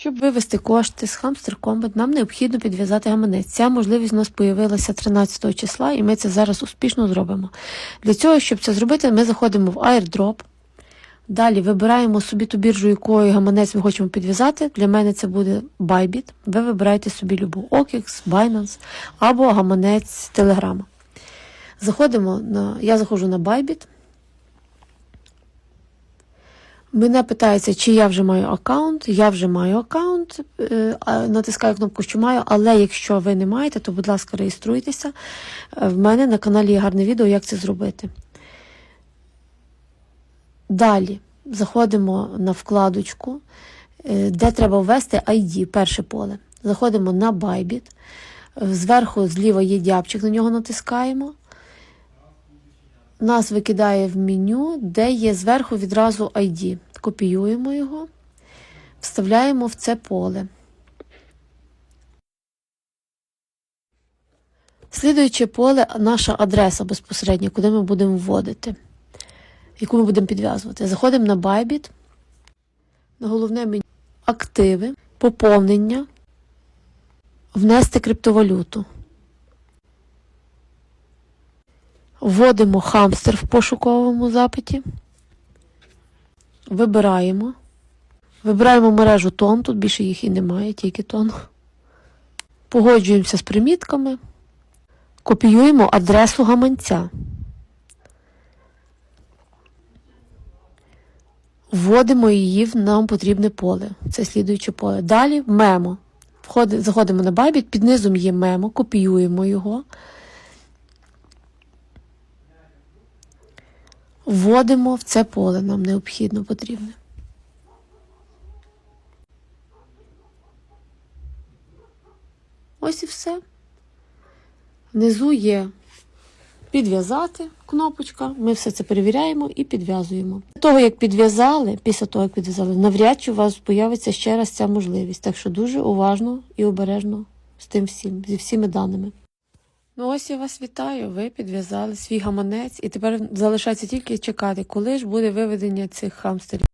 Щоб вивести кошти з Hamster Combat, нам необхідно підв'язати гаманець. Ця можливість у нас появилася 13 числа, і ми це зараз успішно зробимо. Для цього, щоб це зробити, ми заходимо в airdrop. Далі вибираємо собі ту біржу, якою гаманець ми хочемо підв'язати. Для мене це буде Bybit. Ви вибираєте собі любу OKX, Binance або гаманець Telegram. Заходимо на. Я заходжу на Bybit. Мене питається, чи я вже маю аккаунт. Я вже маю аккаунт, е, натискаю кнопку, що маю, але якщо ви не маєте, то, будь ласка, реєструйтеся. Е, В мене на каналі є гарне відео, як це зробити. Далі заходимо на вкладочку, е, де треба ввести ID, перше поле. Заходимо на Bybit. Зверху зліва є дябчик, на нього натискаємо. Нас викидає в меню, де є зверху відразу ID. Копіюємо його, вставляємо в це поле. Слідуюче поле наша адреса безпосередньо, куди ми будемо вводити, яку ми будемо підв'язувати. Заходимо на Bybit, на головне меню активи, поповнення, внести криптовалюту. Вводимо хамстер в пошуковому запиті. Вибираємо. Вибираємо мережу тон, тут більше їх і немає, тільки тон. Погоджуємося з примітками. Копіюємо адресу гаманця. Вводимо її в нам потрібне поле. Це слідуюче поле. Далі мемо. Заходимо на Bybit, під низом є мемо, копіюємо його. Вводимо в це поле, нам необхідно потрібне. Ось і все. Внизу є підв'язати кнопочка. Ми все це перевіряємо і підв'язуємо. Після того, як підв'язали, після того, як підв'язали, навряд чи у вас появиться ще раз ця можливість. Так що дуже уважно і обережно з тим всім, зі всіми даними. Ну ось я вас вітаю. Ви підв'язали свій гаманець, і тепер залишається тільки чекати, коли ж буде виведення цих хамстерів.